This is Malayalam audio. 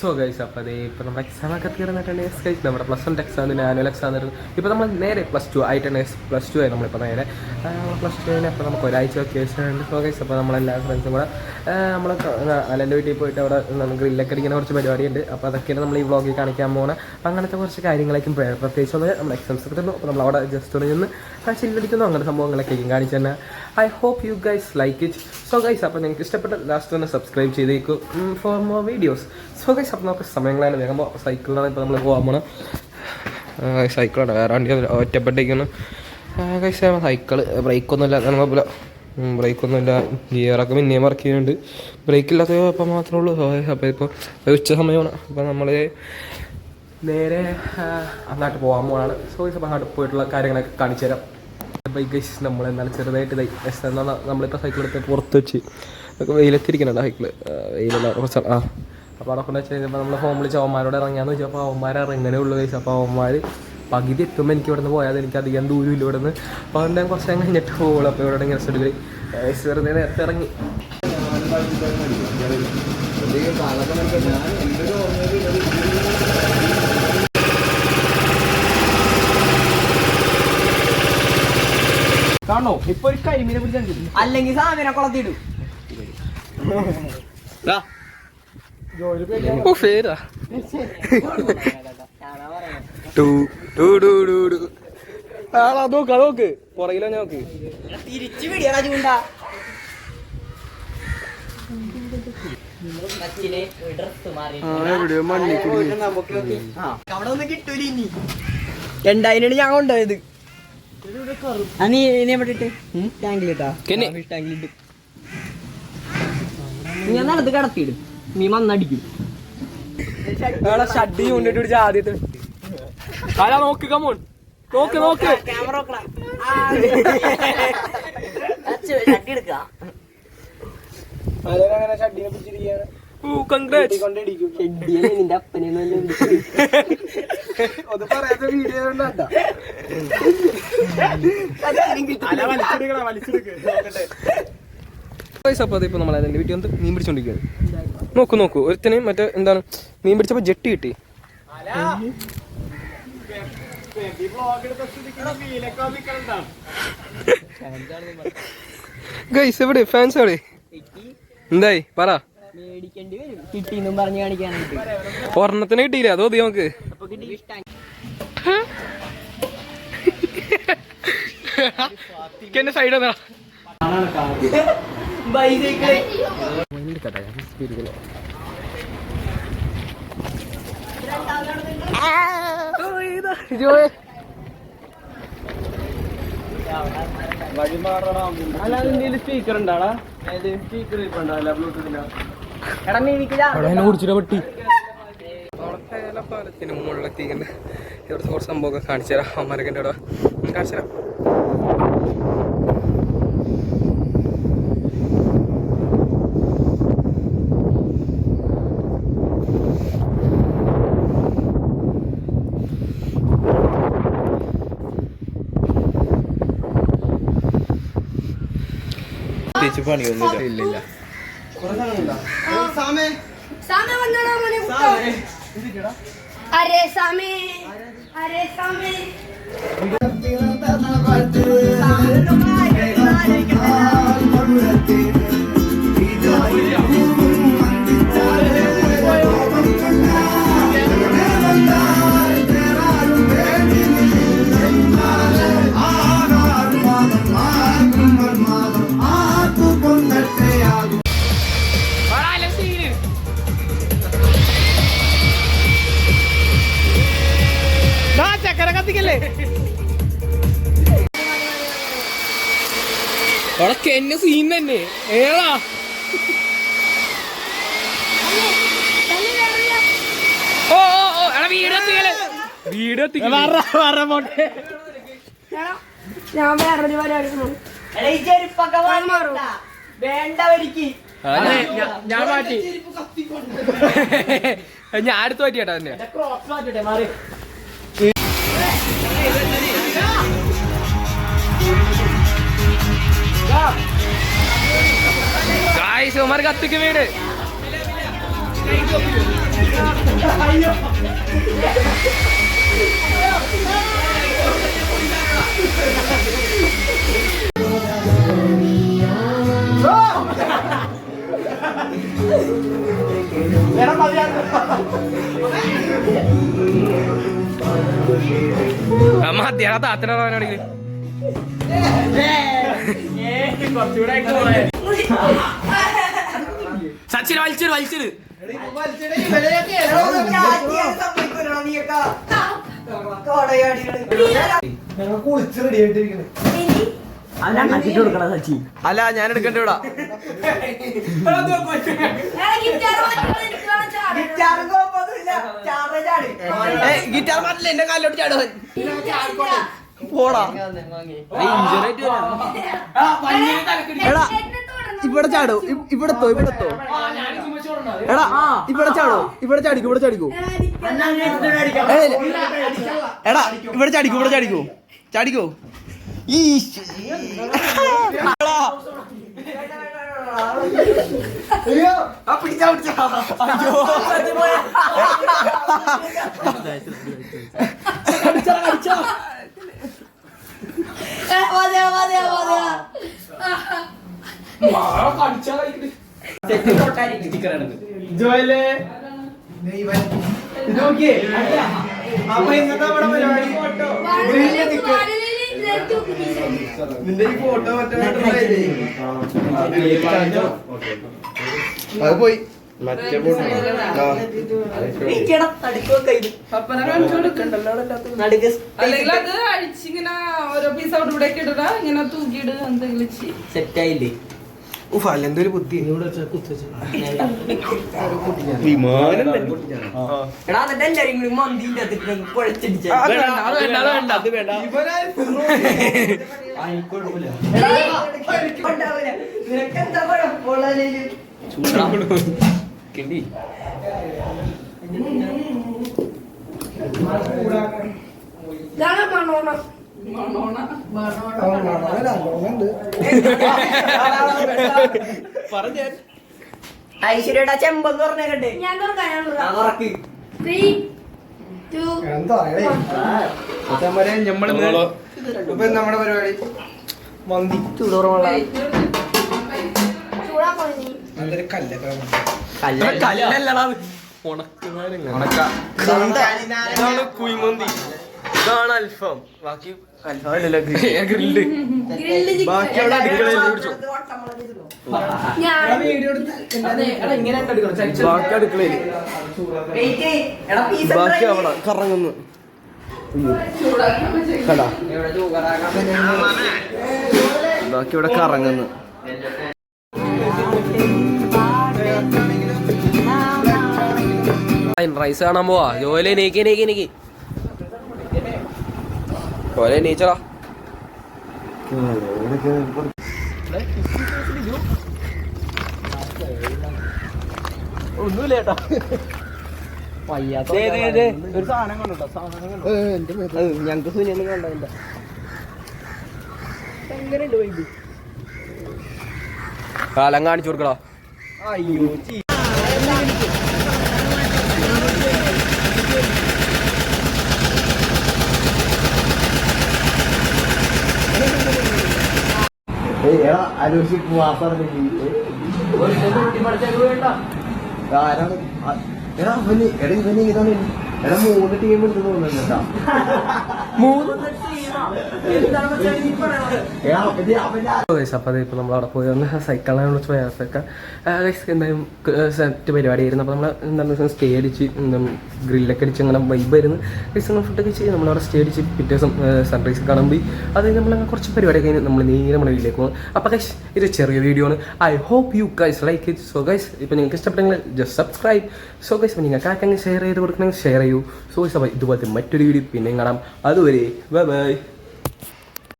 സോ ഗൈസ് അപ്പോൾ അതേ ഇപ്പോൾ നമ്മുടെ എക്സാം ഒക്കെ തീർന്നിട്ടുണ്ട്. എസ് ഗൈസ് നമ്മുടെ പ്ലസ് വൺ എക്സാമിന് ആനുവൽ എക്സാം തീർന്നു ഇപ്പോൾ നമ്മൾ നേരെ പ്ലസ് ടു ആയിട്ടാണ് പ്ലസ് ടു ആയി നമ്മളിപ്പോൾ നേരെ പ്ലസ് ടുവിന് അപ്പോൾ നമുക്ക് ഒരാഴ്ച വെക്കേഷൻ ഉണ്ട്. സോ ഗൈസ് അപ്പോൾ നമ്മളെല്ലാ ഫ്രണ്ട്സും കൂടെ നമ്മൾ അലന്റെ വീട്ടിൽ പോയിട്ട് അവിടെ നമുക്ക് ഗ്രില്ലൊക്കെ അടിക്കുന്ന കുറച്ച് പരിപാടിയുണ്ട്. അപ്പോൾ അതൊക്കെയാണ് നമ്മൾ ഈ വ്ളോഗിൽ കാണിക്കാൻ പോകുന്നത് അപ്പോൾ അങ്ങനത്തെ കുറച്ച് കാര്യങ്ങളൊക്കെ പ്രേ- പ്രത്യേകിച്ച് ഒന്ന് നമ്മൾ എക്സാംസ് ഒക്കെ അപ്പോൾ നമ്മൾ അവിടെ ജസ്റ്റ് ഒന്ന് നിന്ന് ചില്ലടിക്കുന്നു അങ്ങനത്തെ സംഭവങ്ങളൊക്കെ കാണിച്ചു തന്നെ I hope you guys like it so guys അപ്പോൾ നിങ്ങൾക്ക് ഇഷ്ടപ്പെട്ട ലാസ്റ്റ് ഒന്ന് സബ്സ്ക്രൈബ് ചെയ്തേക്കും for more videos so guys അപ്പോൾ നമുക്ക് സമയങ്ങളാണ്. വേഗം സൈക്കിളിലാണ് ഇപ്പോൾ നമ്മൾ പോകാൻ പോകണം സൈക്കിളാണ് വേറെ വണ്ടി ഒറ്റപ്പെട്ടിരിക്കുന്നു. ഗൈസ് സൈക്കിൾ ബ്രേക്കൊന്നുമില്ല നമ്മൾ പോലെ. ബ്രേക്കൊന്നുമില്ല ഗിയറൊക്കെ പിന്നെയും വർക്ക് ചെയ്യുന്നുണ്ട്. ബ്രേക്ക് ഇല്ലാത്ത അപ്പം മാത്രമേ ഉള്ളൂ. അപ്പോൾ ഇപ്പോൾ ഉച്ച സമയമാണ്. അപ്പോൾ നമ്മൾ നേരെ അങ്ങോട്ട് പോകാൻ പോകാനാണ് സോ ഗൈസ് അപ്പോൾ അങ്ങോട്ട് പോയിട്ടുള്ള കാര്യങ്ങളൊക്കെ കാണിച്ചു തരാം. ബൈക്ക് ഗൈസ് നമ്മൾ എന്നാലും ചെറുതായിട്ട് എന്നാൽ നമ്മളിപ്പോൾ സൈക്കിൾ എടുത്ത് പുറത്ത് വെച്ച്. ഒക്കെ സൈക്കിൾ വെയിലല്ല കുറച്ച് ആ അപ്പോൾ അവിടെ കൊണ്ട് വെച്ച് കഴിഞ്ഞപ്പോൾ നമ്മൾ ഫോൺ വിളിച്ച് അവന്മാരോട് ഇറങ്ങിയാന്ന് അപ്പോൾ അവന്മാർ ഇറങ്ങനെ ഉള്ളൂ കഴിച്ചു അപ്പോൾ അവന്മാർ പകുതി എത്തുമ്പോൾ എനിക്ക് ഇവിടെ നിന്ന് പോയാൽ എനിക്ക് അധികം ദൂരം ഇല്ല ഇവിടെ നിന്ന് അപ്പോൾ അതുകൊണ്ട് ഞാൻ കുറച്ച് കഴിഞ്ഞിട്ട് പോകുള്ളൂ അപ്പോൾ ഇവിടെ ഇങ്ങനെ എടുക്കൽ വെറുതെ നേരത്തെ ഇറങ്ങി. കാണോ ഇപ്പൊ ഒരു കരിമീനെ പിടിച്ചു അല്ലെങ്കിൽ സാധനം കൊളത്തിടും ടു ആളാ നോക്ക് നോക്ക്. പുറകിലോ നോക്ക്. തിരിച്ചു പിടിയടാ ചൂണ്ട. ഞാൻ കൊണ്ടുപോയത്. നീ ടാങ്കിലിട്ടാ. ടാങ്കിലിട്ട് ഞാൻ നടത്ത് കടത്തിയിടും. നീ മണ്ണടിക്കും ഷഡ്ഡി കൊണ്ടിട്ട് പിടിച്ച ആദ്യത്തെ ആരാ നോക്ക് കമോൺ നോക്ക് നോക്ക്. ക്യാമറ ഊ കൺഗ്രാറ്റ്സ് നിന്റെ അപ്പനെ അത് പറയാത്ത വീഡിയോ ഉണ്ടാ അപ്പോൾ അതിപ്പോൾ നമ്മൾ അതിന്റെ വീട്ടിൽ മീൻ പിടിച്ചോണ്ടിരിക്കുകയാണ് നോക്കൂ നോക്കൂ. ഒരുത്തന് മറ്റേ എന്താണ് മീൻ പിടിച്ചപ്പോൾ ജെട്ടി കിട്ടി. ഗൈസ് എവിടെ? ഫാൻസ് എവിടെ? എന്തായി? പറ. ഒരെണ്ണത്തിന് കിട്ടിയില്ല? അതോ നമുക്ക്? എന്റെ സൈഡ് എന്നാ സ്പീക്കർ ഉണ്ടാടാ സ്പീക്കർ ഇപ്പൊ ഉണ്ടാവില്ല അവിടെ കുടിച്ചിട്ട് പട്ടി. പാലത്തിന് മുകളിലെത്തിക്കണ്ട് ഇവിടെ കുറച്ച് സംഭവമൊക്കെ കാണിച്ചു തരാം ഇവിടെ കാണിച്ചു തരാം പ്രത്യേകിച്ച് പണിയൊന്നുമില്ല. ഇല്ലില്ല അരേ സാമേ. അരേ സാമേ കത്തിക്കല്ലേ അവിടെ എന്നെ സീൻ തന്നെ. ഏതാ? ഓ ഓ ഓ എടാ വീട് എത്തിക്കല്ലേ? വീട് ഞാൻ വേറെ ഒരു പരിപാടി എടുക്കുന്നു. എടാ ഈ ചെരുപ്പൊക്കെ വാങ്ങിക്കണ്ട. വേണ്ട വരിക്ക്. ഞാൻ മാറ്റി. ഞാൻ അടുത്ത് പറ്റിയേട്ടാ തന്നെ ഗായ്സ് ഉമർ കത്തിക്ക് വീട്. മതിയാ താത്തനെ സച്ചിൻ വലിച്ചിട് വലിച്ചിട്. അല്ല ഞാൻ എടുക്കണ്ട ഇവിടെ. ഗിറ്റാർ മാറ്റില്ല എന്റെ കാലിലോട്ട് ചാടുവൻ പോടാ. എടാ ഇവിടെ ചാടോ. ഇവിടെത്തോ ഇവിടെത്തോ എടാ ഇവിടെ ചാടോ. ഇവിടെ ചാടിക്കും ഇവിടെ ചാടിക്കൂ. എടാ ഇവിടെ ചാടിക്കോ ഇവിടെ ചാടിക്കൂ. ചാടിക്കോ. ഈ. ആ, പിടിച്ചാ, പിടിച്ചാ. അയ്യോ, പോയാ. കടിച്ചോ, കടിച്ചോ. ആ, കടിച്ചാ കഴിക്കണ്. ജോയലേ ഇത് നോക്കിയേ അപ്പൊ ഇന്നത്തെ നമ്മുടെ പരിപാടി നിന്റെ ഈ ഫോട്ടോ അത് പോയി. മറ്റേ ഫോട്ടോ അല്ലെങ്കിൽ അത് അഴിച്ചിങ്ങനെ ഓരോ പീസ് അവിടെ ഇവിടെ ഇടടാ. ഇങ്ങനെ തൂക്കിയിട് എന്തെങ്കിലും സെറ്റായില്ലേ എന്തൊരു ബുദ്ധി. വിമാനം എടാ ഐശ്വര്യയുടെ ചെമ്പെന്ന് പറഞ്ഞ കണ്ടേ ഞാൻ നമ്മുടെ പരിപാടി? മന്തി. കല്ലല്ലടാ കുയിമന്തി. അൽഫാം ബാക്കി ഗ്രിൽഡ് ബാക്കി അവിടെ അടുക്കളയിൽ പിടിച്ചു ഞാൻ ബാക്കി അടുക്കളയിൽ. എടാ പീസ് ബാക്കി അവിടെ കറങ്ങുന്നു. കടാ ബാക്കി ഇവിടെ കറങ്ങുന്നു. റൈസ് കാണാൻ പോവാ. ജോലി നീക്കി നീക്കി നീക്കി. ജോലി നീച്ചടാ ഒന്നുമില്ലേട്ടാ ഒരു സാധനം കൊണ്ടോ സാധനം ഞങ്ങക്ക് സുനിയൊന്നും എങ്ങനെയുണ്ട് വൈബ് കാലം കാണിച്ചു കൊടുക്കടാ അയ്യോ ആരാണ് ആ, എടാ ഇവന് എടാ ഇവന് ഇതാണ്. എടാ മൂന്ന് ടീം ഉണ്ട് തോന്നുന്നുണ്ടോ അപ്പോൾ ഇപ്പോൾ നമ്മൾ അവിടെ പോയി വന്ന് സൈക്കിളിനെ വിളിച്ച് പോയാസൊക്കെ എന്തായാലും സെറ്റ് പരിപാടിയായിരുന്നു. അപ്പോൾ നമ്മൾ എന്താണ് ദിവസം സ്റ്റേ അടിച്ച് ഗ്രില്ലൊക്കെ അടിച്ച് അങ്ങനെ വൈബ് ആയിരുന്നു. ദിവസം ഫുഡൊക്കെ ചെയ്ത് നമ്മളവിടെ സ്റ്റേ അടിച്ച് പിറ്റേ ദിവസം സൺറൈസ് കാണാൻ പോയി. അത് നമ്മൾ കുറച്ച് പരിപാടി കഴിഞ്ഞ് നമ്മൾ നേരെ നമ്മുടെ വീട്ടിലേക്ക് പോകും അപ്പോൾ കൈസ് ഇത് ചെറിയ വീഡിയോ ആണ്. I hope you guys like it so guys ഇപ്പോൾ നിങ്ങൾക്ക് ഇഷ്ടപ്പെട്ടെങ്കിൽ ജസ്റ്റ് സബ്സ്ക്രൈബ് സോ ഗൈസ് നിങ്ങൾക്ക് ആർക്കെങ്കിലും ഷെയർ ചെയ്ത് കൊടുക്കണമെങ്കിൽ ഷെയർ ചെയ്യൂ. സോ ഗൈസ് അപ്പോൾ ഇതുപോലത്തെ മറ്റൊരു വീഡിയോ പിന്നെയും കാണാം. അതുവരെ ബൈ ബൈ